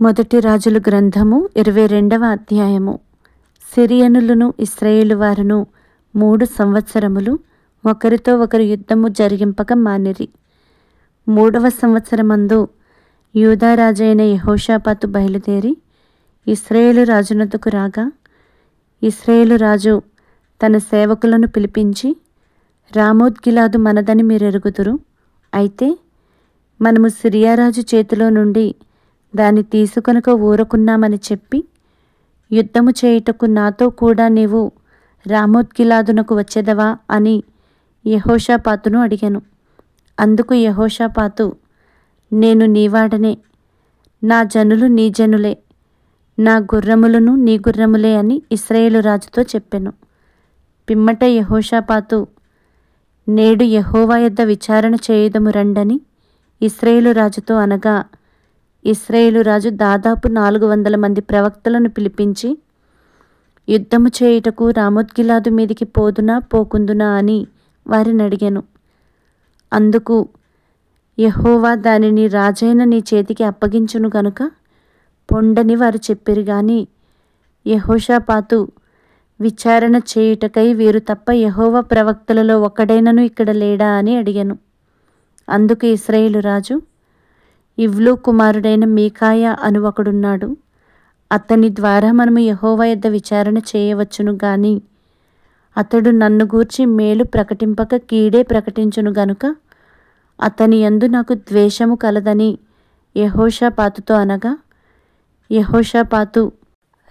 మొదటి రాజుల గ్రంథము ఇరవై రెండవ అధ్యాయము. సిరియనులను ఇస్రాయేలు వారును మూడు సంవత్సరములు ఒకరితో ఒకరు యుద్ధము జరిగింపక మానిరి. మూడవ సంవత్సరమందు యూదారాజైన యహోషాపాతు బయలుదేరి ఇస్రాయేలు రాజునతకు రాగా ఇస్రాయేలు రాజు తన సేవకులను పిలిపించి రామోద్గిలాదు మనదని మీరెరుగుదురు అయితే మనము సిరియారాజు చేతిలో నుండి దాన్ని తీసుకొనక ఊరుకున్నామని చెప్పి యుద్ధము చేయుటకు నాతో కూడా నీవు రామోద్గిలాదునకు వచ్చేదవా? అని యహోషాపాతును అడిగాను. అందుకు యహోషాపాతు నేను నీవాడనే నా జనులు నీ జనులే. నా గుర్రములను నీ గుర్రములే అని ఇస్రాయేలు రాజుతో చెప్పాను. పిమ్మట యహోషాపాతు నేడు యహోవా యొద్ద విచారణ చేయుదము రండని ఇస్రాయేలు రాజుతో అనగా ఇస్రాయేలు రాజు దాదాపు నాలుగు వందల మంది ప్రవక్తలను పిలిపించి యుద్ధము చేయుటకు రామోద్గిలాదు మీదికి పోదునా పోకుందునా? అని వారిని అడిగాను. అందుకు యహోవా దానిని రాజైన నీ చేతికి అప్పగించును గనుక పొండని వారు చెప్పిరు గాని యహోషాపాతు విచారణ చేయుటకై వీరు తప్ప యహోవా ప్రవక్తలలో ఒక్కడైనను ఇక్కడ లేడా? అని అడిగాను. అందుకు ఇస్రాయేలు రాజు ఇవ్లు కుమారుడైన మీకాయ అను ఒకడున్నాడు. అతని ద్వారా మనము యహోవా యొద్ద విచారణ చేయవచ్చును గాని అతడు నన్ను గూర్చి మేలు ప్రకటింపక కీడే ప్రకటించును గనుక అతని యందు నాకు ద్వేషము కలదని యహోషాపాతుతో అనగా యహోషాపాతు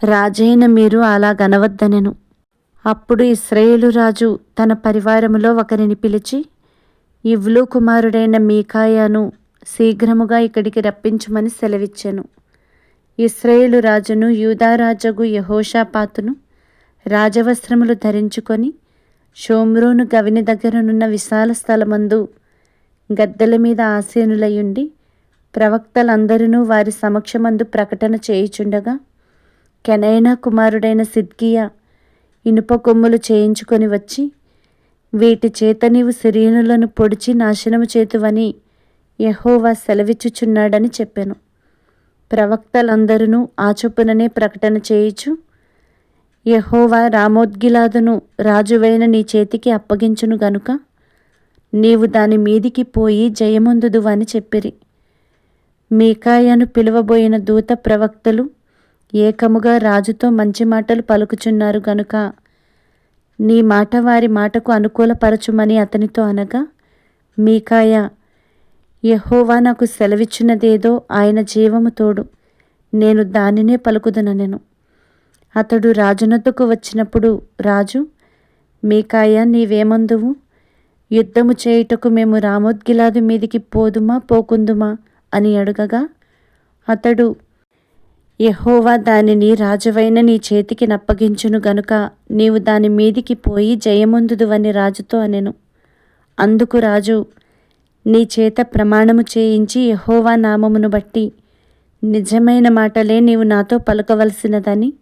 రాజైన మీరు అలా గనవద్దనెను. అప్పుడు ఇస్రాయేలు రాజు తన పరివారములో ఒకరిని పిలిచి ఇవ్లు కుమారుడైన మీకాయాను శీఘ్రముగా ఇక్కడికి రప్పించమని సెలవిచ్చెను. ఇస్రాయేలు రాజును యూదారాజగు యహోషాపాతును రాజవస్త్రములు ధరించుకొని షోమ్రోను గవిని దగ్గరనున్న విశాల స్థలమందు గద్దెల మీద ఆసీనులయుండి ప్రవక్తలందరూ వారి సమక్షమందు ప్రకటన చేయుచుండగా కెనైనా కుమారుడైన సిద్కియా ఇనుప కొమ్ములు చేయించుకొని వచ్చి వీటి చేత నీవు సిరియనులను పొడిచి నాశనము చేతువని యహోవా సెలవిచ్చుచున్నాడని చెప్పాను. ప్రవక్తలందరూ ఆ చొప్పుననే ప్రకటన చేయుచు యహోవా రామోద్గిలాదును రాజువైన నీ చేతికి అప్పగించును గనుక నీవు దాని మీదికి పోయి జయముందుదు అని చెప్పిరి. మీకాయను పిలువబోయిన దూత ప్రవక్తలు ఏకముగా రాజుతో మంచి మాటలు పలుకుచున్నారు గనుక నీ మాట వారి మాటకు అనుకూలపరచుమని అతనితో అనగా మీకాయ యహోవా నాకు సెలవిచ్చినదేదో ఆయన జీవము తోడు. నేను దానినే పలుకుదననెను. అతడు రాజునద్దుకు వచ్చినప్పుడు రాజు మీకాయ నీవేమందువు? యుద్ధము చేయుటకు మేము రామోద్గిలాదు మీదికి పోదుమా పోకుందుమా అని అడగగా అతడు యహోవా దానిని రాజువైన నీ చేతికి నప్పగించును గనుక నీవు దాని మీదికి పోయి జయముందుదువని రాజుతో అనెను. అందుకు రాజు నీ చేత ప్రమాణము చేయించి యహోవా నామమును బట్టి. నిజమైన మాటలే నీవు నాతో పలకవలసినదని.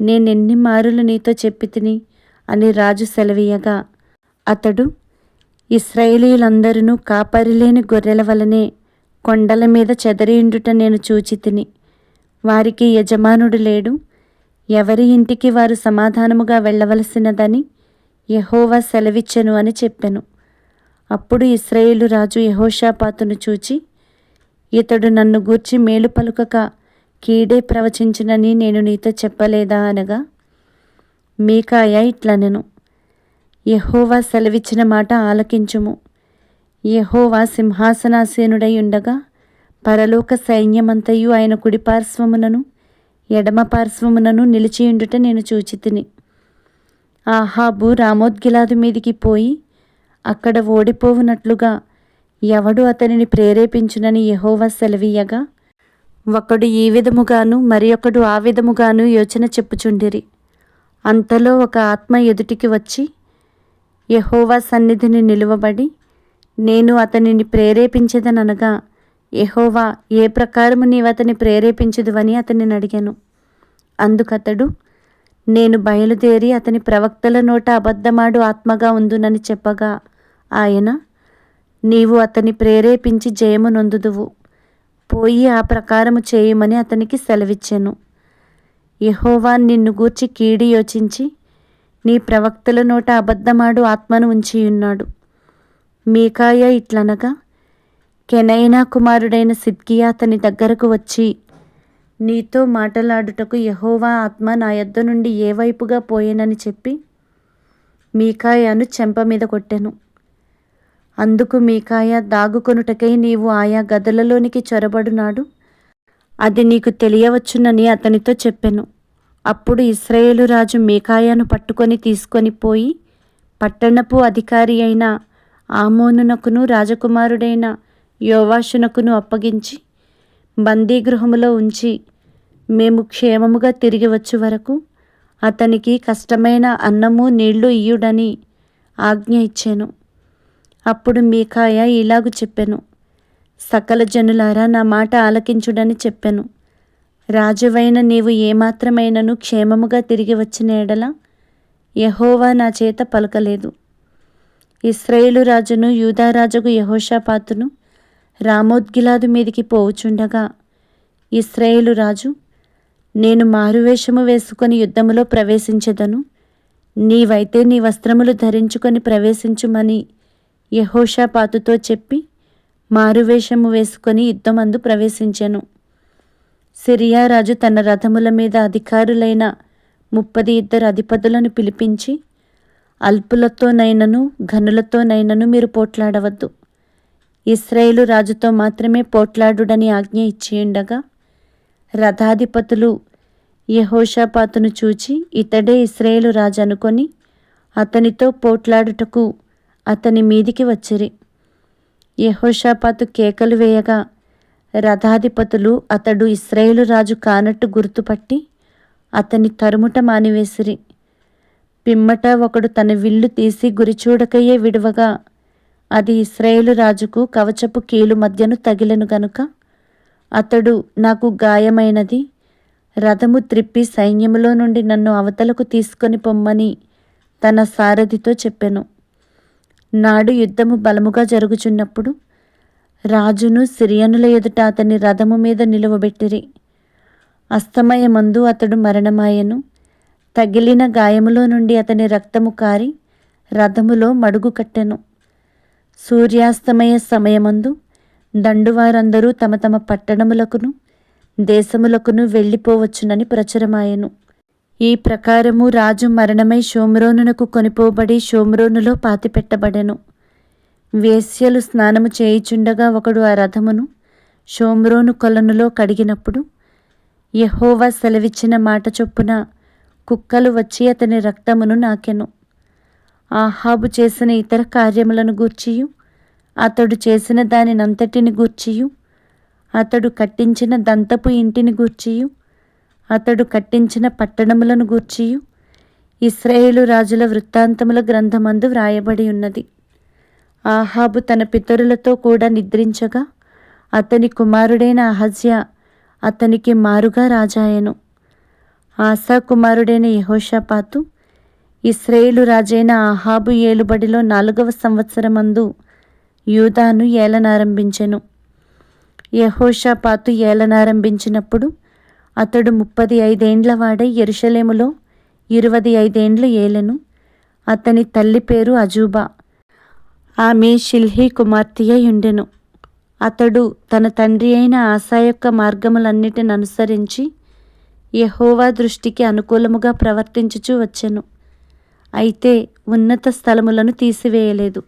నేనెన్ని మారులు నీతో చెప్పి తిని అని రాజు సెలవీయగా. అతడు ఇస్రాయేలీలందరూ కాపరిలేని గొర్రెల వలనే కొండల మీద చెదరియుండుట నేను చూచితిని వారికి యజమానుడు లేడు. ఎవరి ఇంటికి వారు సమాధానముగా వెళ్ళవలసినదని యహోవా సెలవిచ్చెను అని చెప్పెను. అప్పుడు ఇస్రాయేలు రాజు యహోషాపాతును చూచి ఇతడు నన్ను గూర్చి మేలు పలుకక కీడే ప్రవచించునని నేను నీతో చెప్పలేదా అనగా మీకాయ ఇట్లనెను. యహోవా సెలవిచ్చిన మాట ఆలకించుము. యహోవా సింహాసనాసీనుడై ఉండగా పరలోక సైన్యమంతయు ఆయన కుడి పార్శ్వమునను ఎడమ పార్శ్వమునను నిలిచియుండుట నేను చూచితిని. ఆహాబు రామోద్గిలాదు మీదికి పోయి అక్కడ ఓడిపోవునట్లుగా ఎవడు అతనిని ప్రేరేపించునని యహోవా సెలవీయగా? ఒకడు ఈ విధముగాను మరి ఒకడు ఆ విధముగాను యోచన చెప్పుచుండిరి. అంతలో ఒక ఆత్మ ఎదుటికి వచ్చి యహోవా సన్నిధిని నిలువబడి నేను అతనిని ప్రేరేపించదనగా యహోవా ఏ ప్రకారము నీవు అతని ప్రేరేపించదువని అతనిని అడిగాను. అందుకతడు నేను బయలుదేరి అతని ప్రవక్తల నోట అబద్ధమాడు ఆత్మగా ఉందునని చెప్పగా ఆయన నీవు అతని ప్రేరేపించి జయము నొందుదువు. పోయి ఆ ప్రకారము చేయమని అతనికి సెలవిచ్చాను. యహోవా నిన్ను గూర్చి కీడి యోచించి నీ ప్రవక్తల నోట అబద్ధమాడు ఆత్మను ఉంచియున్నాడు. మీకాయ ఇట్లనగా కెనైనా కుమారుడైన సిద్కియా అతని దగ్గరకు వచ్చి నీతో మాటలాడుటకు యహోవా ఆత్మ నా యొద్ద నుండి ఏ వైపుగా పోయేనని చెప్పి మీకాయను చెంప మీద కొట్టెను. అందుకు మీకాయ దాగుకొనుటకై నీవు ఆయా గదులలోనికి చొరబడునాడు? అది నీకు తెలియవచ్చునని అతనితో చెప్పెను. అప్పుడు ఇస్రాయేలు రాజు మీకాయను పట్టుకొని తీసుకొని పోయి పట్టణపు అధికారి అయిన ఆమోనునకును రాజకుమారుడైన యోవాషునకును అప్పగించి బందీగృహములో ఉంచి మేము క్షేమముగా తిరిగి వచ్చు వరకు అతనికి కష్టమైన అన్నము నీళ్ళు ఇయ్యుడని ఆజ్ఞ ఇచ్చాను. అప్పుడు మీకాయ ఇలాగు చెప్పెను. సకల జనులారా నా మాట ఆలకించుడని చెప్పెను. రాజువైన నీవు ఏమాత్రమైనను క్షేమముగా తిరిగి వచ్చిన ఎడల యహోవా నా చేత పలకలేదు. ఇస్రాయేలు రాజును యూదారాజుకు యహోషాపాతును రామోద్గిలాదు మీదికి పోవుచుండగా ఇస్రాయేలు రాజు నేను మారువేషము వేసుకొని యుద్ధములో ప్రవేశించెదను. నీవైతే నీ వస్త్రములు ధరించుకొని ప్రవేశించుమని యహోషాపాతుతో చెప్పి మారువేషము వేసుకొని యుద్ధమందు ప్రవేశించెను. సిరియా రాజు తన రథముల మీద అధికారులైన ముప్పది ఇద్దరు అధిపతులను పిలిపించి అల్పులతోనైనను ఘనులతోనైనను మీరు పోట్లాడవద్దు. ఇస్రాయేలు రాజుతో మాత్రమే పోట్లాడుడని ఆజ్ఞ ఇచ్చియుండగా రథాధిపతులు యహోషాపాతును చూచి ఇతడే ఇస్రాయేలు రాజు అనుకొని అతనితో పోట్లాడుటకు అతని మీదికి వచ్చిరి. యహోషాపాతు కేకలు వేయగా రథాధిపతులు అతడు ఇస్రాయేలు రాజు కానట్టు గుర్తుపట్టి అతని తరుముట మానివేసిరి. పిమ్మట ఒకడు తన విల్లు తీసి గురిచూడకయ్యే విడవగా అది ఇస్రాయేలు రాజుకు కవచపు కీలు మధ్యను తగిలెను గనుక అతడు నాకు గాయమైనది రథము త్రిప్పి సైన్యములో నుండి నన్ను అవతలకు తీసుకొని పొమ్మని తన సారథితో చెప్పెను. నాడు యుద్ధము బలముగా జరుగుచున్నప్పుడు రాజును సిరియనుల ఎదుట అతని రథము మీద నిలువబెట్టిరి. అస్తమయమందు అతడు మరణమాయను. తగిలిన గాయములో నుండి అతని రక్తము కారి రథములో మడుగు కట్టెను. సూర్యాస్తమయ సమయమందు దండువారందరూ తమ తమ పట్టణములకును దేశములకును వెళ్ళిపోవచ్చునని ప్రచురమాయెను. ఈ ప్రకారము రాజు మరణమై షోమ్రోనునకు కొనిపోబడి షోమ్రోనులో పాతిపెట్టబడెను. వేశ్యలు స్నానము చేయుచుండగా ఒకడు ఆ రథమును షోమ్రోను కొలనులో కడిగినప్పుడు యహోవా సెలవిచ్చిన మాట చొప్పున కుక్కలు వచ్చి అతని రక్తమును నాకెను. ఆహాబు చేసిన ఇతర కార్యములను గూర్చియు అతడు చేసిన దానినంతటిని గూర్చియు అతడు కట్టించిన దంతపు ఇంటిని గూర్చియు అతడు కట్టించిన పట్టణములను గూర్చియు. ఇస్రాయేలు రాజుల వృత్తాంతముల గ్రంథమందు వ్రాయబడి ఉన్నది. ఆహాబు తన పితరులతో కూడా నిద్రించగా అతని కుమారుడైన అహజ్య అతనికి మారుగా రాజాయను. ఆశా కుమారుడైన యహోషాపాతు ఇస్రాయేలు రాజైన ఆహాబు ఏలుబడిలో నాలుగవ సంవత్సరమందు యూదాను ఏలనారంభించెను. యహోషాపాతు ఏలనారంభించినప్పుడు అతడు ముప్పది ఐదేండ్ల వాడై ఎరుషలేములో ఇరవది ఐదేండ్లు ఏలెను. అతని తల్లి పేరు అజూబా. ఆమె షిల్హీ కుమార్తెయ్యుండెను. అతడు తన తండ్రి అయిన ఆశా యొక్క మార్గములన్నిటిని అనుసరించి యహోవా దృష్టికి అనుకూలముగా ప్రవర్తించుచూ వచ్చెను. అయితే ఉన్నత స్థలములను తీసివేయలేదు.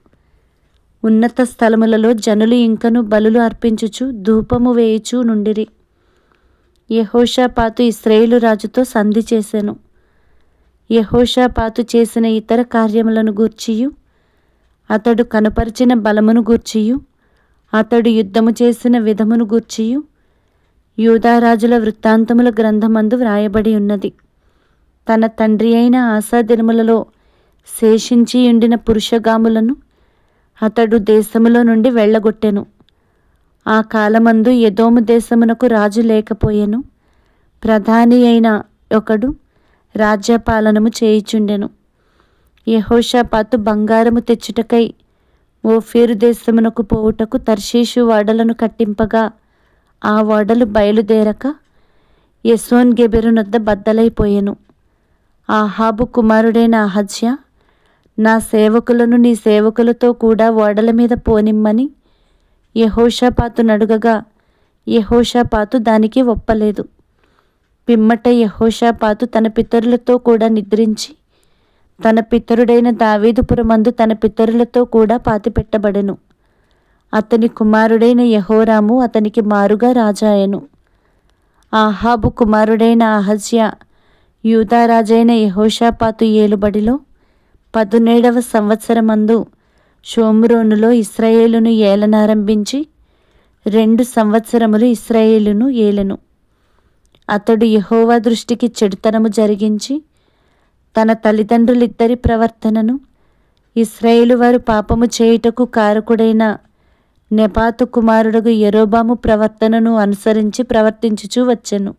ఉన్నత స్థలములలో జనులు ఇంకను బలులు అర్పించుచు ధూపము వేయుచూ నుండిరి. యహోషాపాతు ఇస్రాయేలు రాజుతో సంధి చేసెను యహోషాపాతు చేసిన ఇతర కార్యములను గూర్చియు అతడు కనపరిచిన బలమును గూర్చియు అతడు యుద్ధము చేసిన విధమును గూర్చియు యూదారాజుల వృత్తాంతముల గ్రంథమందు వ్రాయబడి ఉన్నది. తన తండ్రి అయిన ఆశాదినములలో శేషించి ఉండిన పురుషగాములను అతడు దేశములో నుండి వెళ్ళగొట్టెను. ఆ కాలమందు ఎదోము దేశమునకు రాజు లేకపోయెను. ప్రధాని అయిన ఒకడు రాజ్యపాలనము చేయుచుండెను. యహోషాపాతు బంగారము తెచ్చుటకై ఓఫీరు దేశమునకు పోవుటకు తర్షీషు వాడలను కట్టింపగా ఆ ఓడలు బయలుదేరక యశోన్ గెబెరునొద్ద బద్దలైపోయెను. ఆహాబు కుమారుడైన అహజ్య నా సేవకులను నీ సేవకులతో కూడా ఓడల మీద పోనిమ్మని యహోషాపాతు నడుగగా. యహోషాపాతు దానికి ఒప్పలేదు. పిమ్మట యహోషాపాతు తన పితరులతో కూడా నిద్రించి తన పితరుడైన దావీదుపురమందు తన పితరులతో కూడా పాతిపెట్టబడెను. అతని కుమారుడైన యహోరాము అతనికి మారుగా రాజాయను. ఆహాబు కుమారుడైన అహజ్య యూదారాజైన యహోషాపాతు ఏలుబడిలో పదునేడవ సంవత్సరమందు షోమ్రోనులో ఇస్రాయేలును ఏలనారంభించి రెండు సంవత్సరములు ఇస్రాయేలును ఏలను. అతడు యహోవా దృష్టికి చెడుతనము జరిగించి తన తల్లిదండ్రులిద్దరి ప్రవర్తనను ఇస్రాయేలు వారు పాపము చేయుటకు కారకుడైన నెపాతు కుమారుడుగు ఎరోబాము ప్రవర్తనను అనుసరించి ప్రవర్తించుచూ వచ్చెను.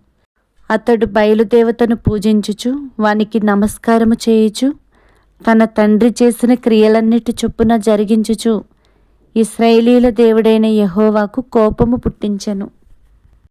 అతడు బయలుదేవతను పూజించుచు వానికి నమస్కారము చేయుచు తన తండ్రి చేసిన క్రియలన్నిటి చొప్పున జరిగించుచు ఇస్రాయేలీల దేవుడైన యహోవాకు కోపము పుట్టించెను.